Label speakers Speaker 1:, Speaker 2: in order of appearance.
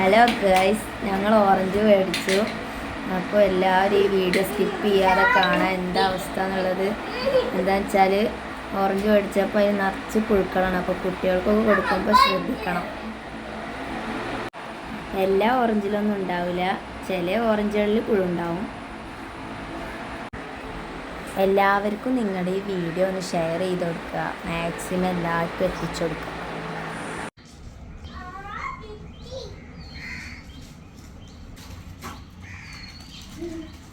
Speaker 1: Hello guys ഞങ്ങൾ orange മേടിച്ചു. അപ്പോൾ എല്ലാവരും ഈ വീഡിയോ സ്കിപ്പ് ചെയ്യാതെ കാണാൻ എന്താ അവസ്ഥ എന്നുള്ളത്? എന്താ വെച്ചാൽ ഓറഞ്ച് മേടിച്ചപ്പോൾ അതിന് നിറച്ച് പുഴുക്കളാണ്. അപ്പോൾ കുട്ടികൾക്കൊക്കെ കൊടുക്കുമ്പോൾ ശ്രദ്ധിക്കണം. എല്ലാ ഓറഞ്ചിലൊന്നും ഉണ്ടാവില്ല. ചില ഓറഞ്ചുകളിൽ പുഴുണ്ടാവും. എല്ലാവർക്കും നിങ്ങളുടെ ഈ വീഡിയോ ഒന്ന് ഷെയർ ചെയ്ത് കൊടുക്കുക. മാക്സിമം എല്ലാവർക്കും എത്തിച്ചു കൊടുക്കുക. Hum.